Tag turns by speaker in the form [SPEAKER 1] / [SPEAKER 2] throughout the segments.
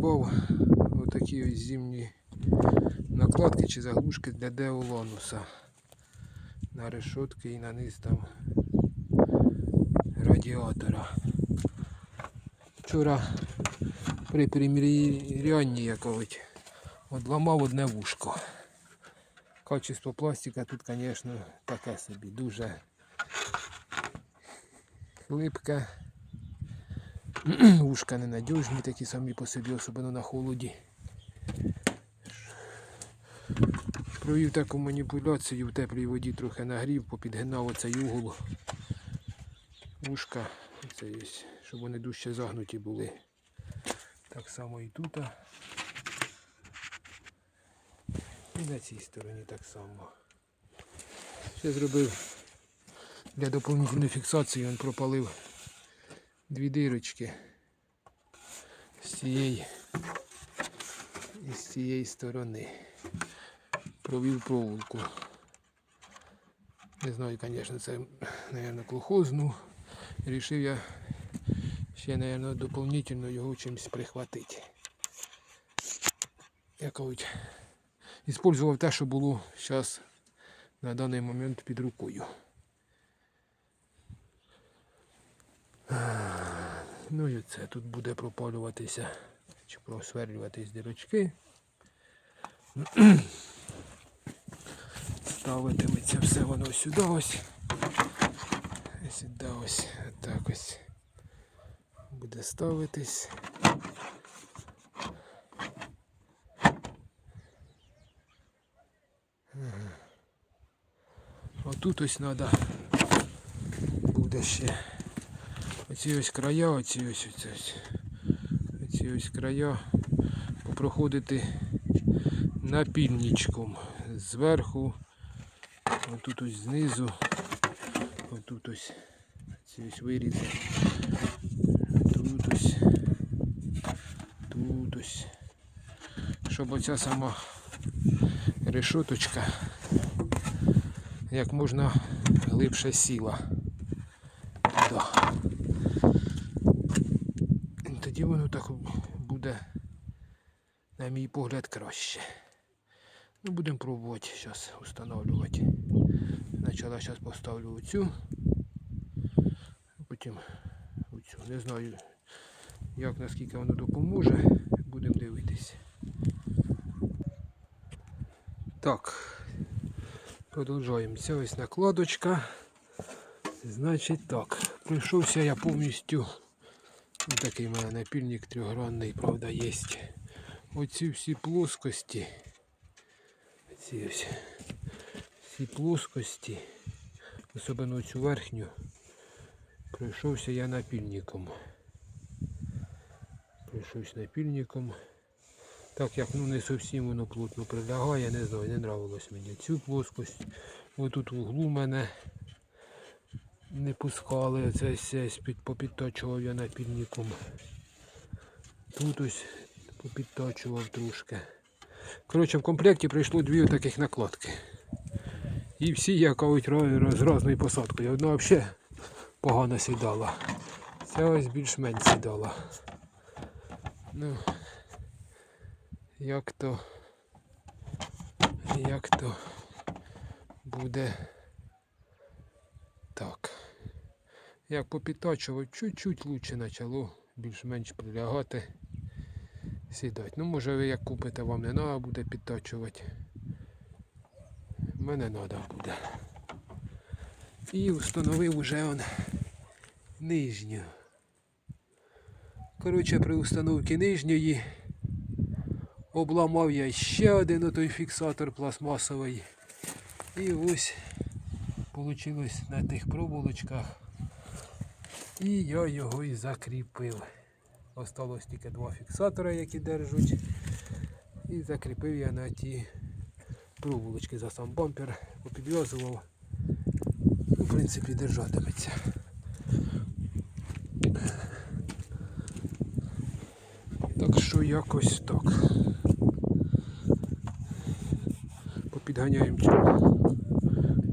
[SPEAKER 1] придбав отакі ось зимні накладки чи заглушки для деолонуса. На решотки і на низ там радіатора. Вчора при примірянні якогось одламав одне вушко. Качество пластика тут, звісно, таке собі, дуже хлипке. Вушка ненадіжні, такі самі по собі, особливо на холоді. Провів таку маніпуляцію в теплій воді трохи нагрів, попідгинав оцей угол є, щоб вони дужче загнуті були. Так само і тут. І на цій стороні так само. Ще зробив для доповнительної фіксації, він пропалив дві дирочки з цієї і з цієї сторони. Провів проволоку. Не знаю, звісно, це, мабуть, колхозну. Рішив я ще, мабуть, доповнительно його чимось прихватити. Я кажуть, Іспользував те, що було зараз на даний момент під рукою. Ну і це тут буде пропалюватися чи просверлюватись дірочки. Ставитиметься все воно сюди ось. Сюди ось так ось буде ставитись. Отут ось треба буде ще оці ось края, оці ось оці ось, оці ось края попроходити напільничком зверху, отут ось знизу, отут ось ці ось вирізи, тут ось, тут ось, щоб оця сама решоточка як можна глибше сіла. Да. Воно так буде, на мій погляд, краще. Ну, будемо пробувати зараз встановлювати. Спочатку зараз поставлю оцю, потім оцю. Не знаю, як наскільки воно допоможе, будемо дивитись. Так, Продовжуємо. Це ось накладочка. Значить так, пройшовся я повністю. Ось такий у мене напільник трьохгранний, правда, є. Оці всі плоскості. Ці ось всі плоскості, особливо цю верхню, пройшовся я напільником. Пройшовся напільником. Так як ну не зовсім воно плотно прилягає, не знаю, не нравилось мені цю плоскость. Ось тут в углу мене не пускали, це все попідточував я напільником. Тут ось попідточував трошки. Коротше, в комплекті прийшло дві таких накладки. І всі я з різною посадкою. Одна взагалі погано сідала. Ця ось більш-менш сідала. Ну, як то як то буде так. Як попідтачував, чуть-чуть лучше почало більш-менш прилягати, сідати. Ну, може ви як купите, вам не треба буде підтачувати. Мене треба буде. І встановив уже он нижню. Коротше, при установці нижньої Обламав я ще один отой фіксатор пластмасовий. І ось вийшло на тих проволочках. І я його і закріпив. Осталось тільки два фіксатора, які держать. І закріпив я на ті проволочки за сам бампер, попідв'язував. В принципі, держатиметься. Так що якось так. Попідганяємо цю.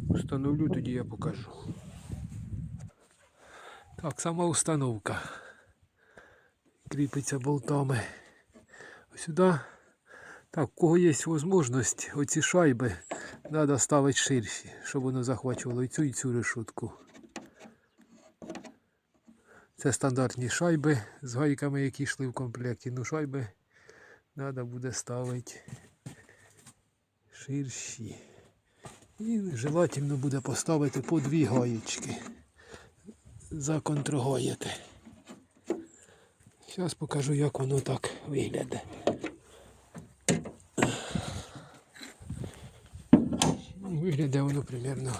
[SPEAKER 1] Установлю, тоді я покажу. Так, сама установка. Кріпиться болтами сюди. Так, у кого є можливість, оці шайби треба ставити ширші, щоб воно захвачувало і цю, і цю решетку. Це стандартні шайби з гайками, які йшли в комплекті. Ну, шайби треба буде ставити ширші. І желательно буде поставити по дві гаєчки. Законтрогоїти. Зараз покажу, як воно так виглядає. Виглядає воно примерно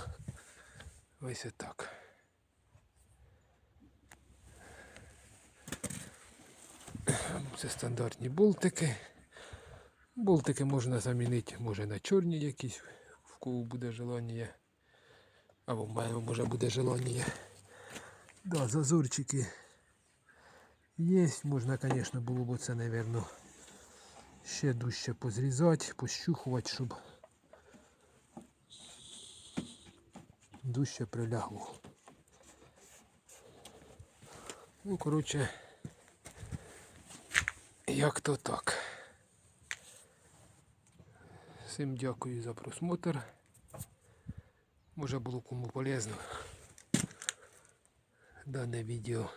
[SPEAKER 1] ось так. Це стандартні болтики. Болтики можна замінити, може на чорні якісь, в кого буде желання. Або в мене може буде желання. Да, зазорчики є. Можна, звісно, було б це, мабуть, ще дужче позрізати, пощухувати, щоб дужче прилягло. Ну, коротше, як то так. Всім дякую за просмотр. Може було кому полезно дане відео.